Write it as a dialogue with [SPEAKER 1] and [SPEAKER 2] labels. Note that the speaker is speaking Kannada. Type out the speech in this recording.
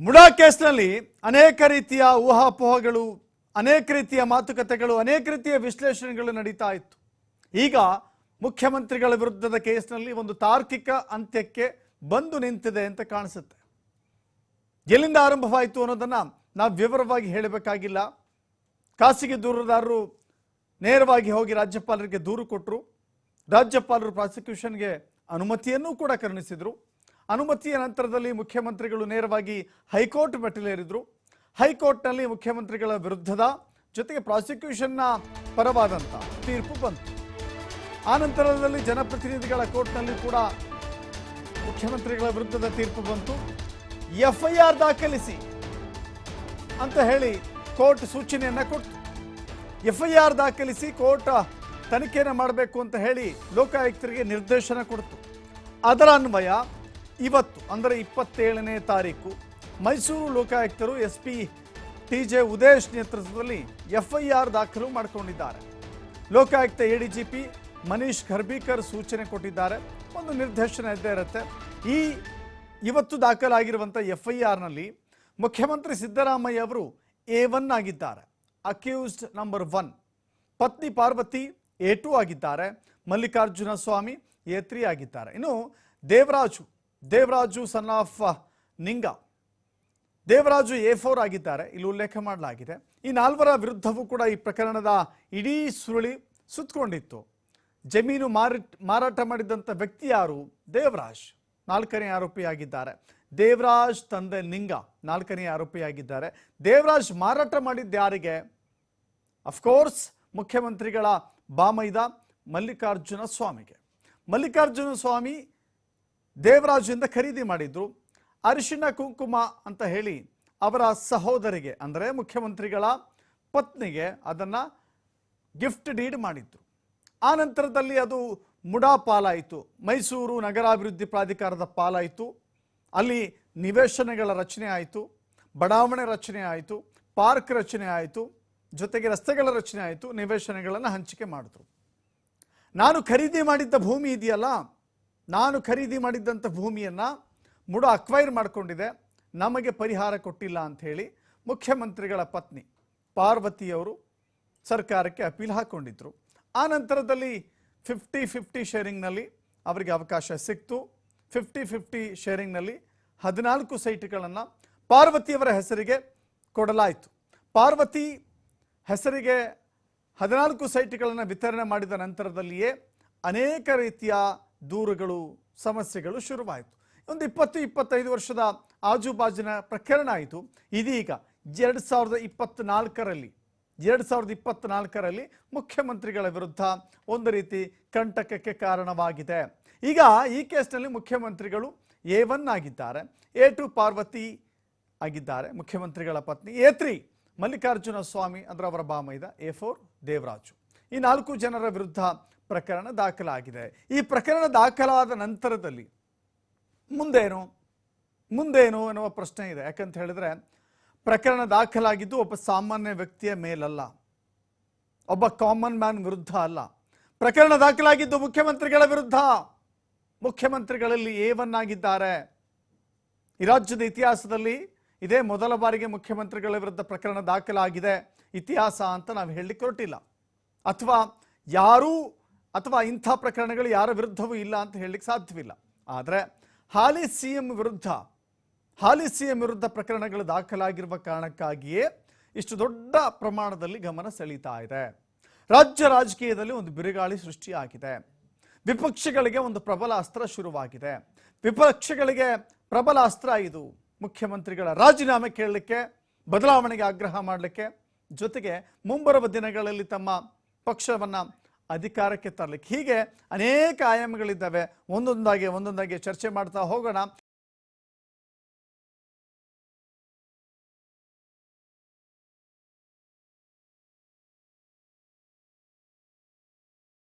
[SPEAKER 1] ಮುಡಾ ಕೇಸ್ನಲ್ಲಿ ಅನೇಕ ರೀತಿಯ ಊಹಾಪೋಹಗಳು, ಅನೇಕ ರೀತಿಯ ಮಾತುಕತೆಗಳು, ಅನೇಕ ರೀತಿಯ ವಿಶ್ಲೇಷಣೆಗಳು ನಡೀತಾ ಇತ್ತು. ಈಗ ಮುಖ್ಯಮಂತ್ರಿಗಳ ವಿರುದ್ಧದ ಕೇಸ್ನಲ್ಲಿ ಒಂದು ತಾರ್ಕಿಕ ಅಂತ್ಯಕ್ಕೆ ಬಂದು ನಿಂತಿದೆ ಅಂತ ಕಾಣಿಸುತ್ತೆ. ಎಲ್ಲಿಂದ ಆರಂಭವಾಯಿತು ಅನ್ನೋದನ್ನು ನಾವು ವಿವರವಾಗಿ ಹೇಳಬೇಕಾಗಿಲ್ಲ. ಖಾಸಗಿ ದೂರುದಾರರು ನೇರವಾಗಿ ಹೋಗಿ ರಾಜ್ಯಪಾಲರಿಗೆ ದೂರು ಕೊಟ್ಟರು ರಾಜ್ಯಪಾಲರು ಪ್ರಾಸಿಕ್ಯೂಷನ್ಗೆ ಅನುಮತಿಯನ್ನೂ ಕೂಡ ಕರುಣಿಸಿದರು. ಅನುಮತಿಯ ನಂತರದಲ್ಲಿ ಮುಖ್ಯಮಂತ್ರಿಗಳು ನೇರವಾಗಿ ಹೈಕೋರ್ಟ್ ಮೆಟ್ಟಿಲೇರಿದ್ರು. ಹೈಕೋರ್ಟ್ನಲ್ಲಿ ಮುಖ್ಯಮಂತ್ರಿಗಳ ವಿರುದ್ಧದ ಜೊತೆಗೆ ಪ್ರಾಸಿಕ್ಯೂಷನ್ನ ಪರವಾದಂಥ ತೀರ್ಪು ಬಂತು. ಆ ನಂತರದಲ್ಲಿ ಜನಪ್ರತಿನಿಧಿಗಳ ಕೋರ್ಟ್ನಲ್ಲಿ ಕೂಡ ಮುಖ್ಯಮಂತ್ರಿಗಳ ವಿರುದ್ಧದ ತೀರ್ಪು ಬಂತು. ಎಫ್ಐಆರ್ ದಾಖಲಿಸಿ ಅಂತ ಹೇಳಿ ಕೋರ್ಟ್ ಸೂಚನೆಯನ್ನ ಕೊಟ್ಟು ಎಫ್ಐಆರ್ ದಾಖಲಿಸಿ ಕೋರ್ಟ್ ತನಿಖೆಯನ್ನು ಮಾಡಬೇಕು ಅಂತ ಹೇಳಿ ಲೋಕಾಯುಕ್ತರಿಗೆ ನಿರ್ದೇಶನ ಕೊಡ್ತು. ಅದರ ಅನ್ವಯ ಇವತ್ತು, ಅಂದರೆ ಇಪ್ಪತ್ತೇಳನೇ ತಾರೀಕು, Mysuru ಲೋಕಾಯುಕ್ತರು S P T J Udesh ನೇತೃತ್ವದಲ್ಲಿ ಎಫ್ಐಆರ್ ದಾಖಲು ಮಾಡಿಕೊಂಡಿದ್ದಾರೆ. ಲೋಕಾಯುಕ್ತ ಎ ಡಿಜಿಪಿ ಮನೀಶ್ ಖರ್ಬೀಕರ್ ಸೂಚನೆ ಕೊಟ್ಟಿದ್ದಾರೆ. ಒಂದು ನಿರ್ದೇಶನ ಇದ್ದೇ ಇರುತ್ತೆ. ಈ ಇವತ್ತು ದಾಖಲಾಗಿರುವಂಥ ಎಫ್ ಐ ಆರ್ನಲ್ಲಿ ಮುಖ್ಯಮಂತ್ರಿ ಸಿದ್ದರಾಮಯ್ಯ ಅವರು ಎ ಒನ್ ಆಗಿದ್ದಾರೆ. Accused number one. ಪತ್ನಿ ಪಾರ್ವತಿ ಎ ಟು ಆಗಿದ್ದಾರೆ. ಮಲ್ಲಿಕಾರ್ಜುನ ಸ್ವಾಮಿ ಎ ತ್ರೀ ಆಗಿದ್ದಾರೆ. ಇನ್ನು ದೇವರಾಜು ದೇವರಾಜು ಸನ್ ಆಫ್ ನಿಂಗ. ದೇವರಾಜು ಎ ಫೋರ್ ಆಗಿದ್ದಾರೆ. ಇಲ್ಲಿ ಉಲ್ಲೇಖ ಮಾಡಲಾಗಿದೆ. ಈ ನಾಲ್ವರ ವಿರುದ್ಧವೂ ಕೂಡ ಈ ಪ್ರಕರಣದ ಇಡೀ ಸುರುಳಿ ಸುತ್ತಕೊಂಡಿತ್ತು ಜಮೀನು ಮಾರಾಟ ಮಾರಾಟ ಮಾಡಿದಂಥ ವ್ಯಕ್ತಿ ಯಾರು? ದೇವರಾಜ್. ನಾಲ್ಕನೇ ಆರೋಪಿಯಾಗಿದ್ದಾರೆ ದೇವರಾಜ್ ತಂದೆ ನಿಂಗ. ನಾಲ್ಕನೇ ಆರೋಪಿಯಾಗಿದ್ದಾರೆ ದೇವರಾಜ್ ಮಾರಾಟ ಮಾಡಿದ್ದ ಯಾರಿಗೆ? ಅಫ್ಕೋರ್ಸ್ ಮುಖ್ಯಮಂತ್ರಿಗಳ ಬಾಮೈದ ಮಲ್ಲಿಕಾರ್ಜುನ ಸ್ವಾಮಿಗೆ. ಮಲ್ಲಿಕಾರ್ಜುನ ಸ್ವಾಮಿ ದೇವರಾಜುವಿಂದ ಖರೀದಿ ಮಾಡಿದ್ರು. ಅರಿಶಿನ, ಕುಂಕುಮ ಅಂತ ಹೇಳಿ ಅವರ ಸಹೋದರಿಗೆ, ಅಂದರೆ ಮುಖ್ಯಮಂತ್ರಿಗಳ ಪತ್ನಿಗೆ ಅದನ್ನು ಗಿಫ್ಟ್ ಡೀಡ್ ಮಾಡಿದ್ರು. ಆ ನಂತರದಲ್ಲಿ ಅದು ಮುಡಾ ಪಾಲಾಯಿತು. ಮೈಸೂರು ನಗರಾಭಿವೃದ್ಧಿ ಪ್ರಾಧಿಕಾರದ ಪಾಲಾಯಿತು. ಅಲ್ಲಿ ನಿವೇಶನಗಳ ರಚನೆ ಆಯಿತು, ಬಡಾವಣೆ ರಚನೆ ಆಯಿತು, ಪಾರ್ಕ್ ರಚನೆ ಆಯಿತು, ಜೊತೆಗೆ ರಸ್ತೆಗಳ ರಚನೆ ಆಯಿತು, ನಿವೇಶನಗಳನ್ನು ಹಂಚಿಕೆ ಮಾಡಿದ್ರು. ನಾನು ಖರೀದಿ ಮಾಡಿದ್ದ ಭೂಮಿ ಇದೆಯಲ್ಲ ನಾನು ಖರೀದಿ ಮಾಡಿದ್ದಂಥ ಭೂಮಿಯನ್ನು ಮುಡ ಅಕ್ವೈರ್ ಮಾಡಿಕೊಂಡಿದೆ. ನಮಗೆ ಪರಿಹಾರ ಕೊಟ್ಟಿಲ್ಲ ಅಂಥೇಳಿ ಮುಖ್ಯಮಂತ್ರಿಗಳ ಪತ್ನಿ ಪಾರ್ವತಿಯವರು ಸರ್ಕಾರಕ್ಕೆ ಅಪೀಲ್ ಹಾಕ್ಕೊಂಡಿದ್ರು ಆ ನಂತರದಲ್ಲಿ ಫಿಫ್ಟಿ ಫಿಫ್ಟಿ ಶೇರಿಂಗ್ನಲ್ಲಿ ಅವರಿಗೆ ಅವಕಾಶ ಸಿಕ್ತು. ಫಿಫ್ಟಿ ಫಿಫ್ಟಿ ಶೇರಿಂಗ್ನಲ್ಲಿ ಹದಿನಾಲ್ಕು ಸೈಟ್ಗಳನ್ನು ಪಾರ್ವತಿಯವರ ಹೆಸರಿಗೆ ಕೊಡಲಾಯಿತು. ಪಾರ್ವತಿ ಹೆಸರಿಗೆ ಹದಿನಾಲ್ಕು ಸೈಟ್ಗಳನ್ನು ವಿತರಣೆ ಮಾಡಿದ ನಂತರದಲ್ಲಿಯೇ ಅನೇಕ ರೀತಿಯ ದೂರುಗಳು, ಸಮಸ್ಯೆಗಳು ಶುರುವಾಯಿತು. ಒಂದು ಇಪ್ಪತ್ತು, ಇಪ್ಪತ್ತೈದು ವರ್ಷದ ಆಜುಬಾಜಿನ ಪ್ರಕರಣ ಆಯಿತು. ಇದೀಗ ಎರಡು ಸಾವಿರದ ಇಪ್ಪತ್ತ್ನಾಲ್ಕರಲ್ಲಿ ಎರಡು ಸಾವಿರದ ಇಪ್ಪತ್ತ್ನಾಲ್ಕರಲ್ಲಿ ಮುಖ್ಯಮಂತ್ರಿಗಳ ವಿರುದ್ಧ ಒಂದು ರೀತಿ ಕಂಟಕಕ್ಕೆ ಕಾರಣವಾಗಿದೆ. ಈಗ ಈ ಕೇಸ್ನಲ್ಲಿ ಮುಖ್ಯಮಂತ್ರಿಗಳು ಎ ಒನ್ ಆಗಿದ್ದಾರೆ, ಎ ಟು ಪಾರ್ವತಿ ಆಗಿದ್ದಾರೆ, ಮುಖ್ಯಮಂತ್ರಿಗಳ ಪತ್ನಿ, ಎ ತ್ರೀ ಮಲ್ಲಿಕಾರ್ಜುನ ಸ್ವಾಮಿ ಅಂದ್ರೆ ಅವರ ಬಾಮೈದ ಎ ಫೋರ್ ದೇವರಾಜು. ಈ ನಾಲ್ಕು ಜನರ ವಿರುದ್ಧ ಪ್ರಕರಣ ದಾಖಲಾಗಿದೆ. ಈ ಪ್ರಕರಣ ದಾಖಲಾದ ನಂತರದಲ್ಲಿ ಮುಂದೇನು? ಮುಂದೇನು ಎನ್ನುವ ಪ್ರಶ್ನೆ ಇದೆ. ಯಾಕಂತ ಹೇಳಿದ್ರೆ, ಪ್ರಕರಣ ದಾಖಲಾಗಿದ್ದು ಒಬ್ಬ ಸಾಮಾನ್ಯ ವ್ಯಕ್ತಿಯ ಮೇಲಲ್ಲ. ಒಬ್ಬ ಕಾಮನ್ ಮ್ಯಾನ್ ವಿರುದ್ಧ ಅಲ್ಲ. ಪ್ರಕರಣ ದಾಖಲಾಗಿದ್ದು ಮುಖ್ಯಮಂತ್ರಿಗಳ ವಿರುದ್ಧ. ಮುಖ್ಯಮಂತ್ರಿಗಳಲ್ಲಿ ಏವನ್ನಾಗಿದ್ದಾರೆ ಈ ರಾಜ್ಯದ ಇತಿಹಾಸದಲ್ಲಿ ಇದೇ ಮೊದಲ ಬಾರಿಗೆ ಮುಖ್ಯಮಂತ್ರಿಗಳ ವಿರುದ್ಧ ಪ್ರಕರಣ ದಾಖಲಾಗಿದೆ. ಇತಿಹಾಸ ಅಂತ ನಾವು ಹೇಳಲಿಕ್ಕೆ ಹೊರಟಿಲ್ಲ. ಅಥವಾ ಯಾರೂ ಅಥವಾ ಇಂಥ ಪ್ರಕರಣಗಳು ಯಾರ ವಿರುದ್ಧವೂ ಇಲ್ಲ ಅಂತ ಹೇಳಲಿಕ್ಕೆ ಸಾಧ್ಯವಿಲ್ಲ. ಆದರೆ ಹಾಲಿ ಸಿ ವಿರುದ್ಧ, ಹಾಲಿ ಸಿ ವಿರುದ್ಧ ಪ್ರಕರಣಗಳು ದಾಖಲಾಗಿರುವ ಕಾರಣಕ್ಕಾಗಿಯೇ ಇಷ್ಟು ದೊಡ್ಡ ಪ್ರಮಾಣದಲ್ಲಿ ಗಮನ ಸೆಳೀತಾ ಇದೆ. ರಾಜ್ಯ ರಾಜಕೀಯದಲ್ಲಿ ಒಂದು ಬಿರುಗಾಳಿ ಸೃಷ್ಟಿಯಾಗಿದೆ. ವಿಪಕ್ಷಗಳಿಗೆ ಒಂದು ಪ್ರಬಲ ಅಸ್ತ್ರ ಶುರುವಾಗಿದೆ. ವಿಪಕ್ಷಗಳಿಗೆ ಪ್ರಬಲ ಅಸ್ತ್ರ ಇದು. ಮುಖ್ಯಮಂತ್ರಿಗಳ ರಾಜೀನಾಮೆ ಕೇಳಲಿಕ್ಕೆ, ಬದಲಾವಣೆಗೆ ಆಗ್ರಹ ಮಾಡಲಿಕ್ಕೆ ಜೊತೆಗೆ ಮುಂಬರುವ ದಿನಗಳಲ್ಲಿ ತಮ್ಮ ಪಕ್ಷವನ್ನ ಅಧಿಕಾರಕ್ಕೆ ತರಲಿಕ್ಕೆ. ಹೀಗೆ ಅನೇಕ ಆಯಾಮಗಳಿದ್ದಾವೆ. ಒಂದೊಂದಾಗಿ ಒಂದೊಂದಾಗಿ ಚರ್ಚೆ ಮಾಡ್ತಾ ಹೋಗೋಣ.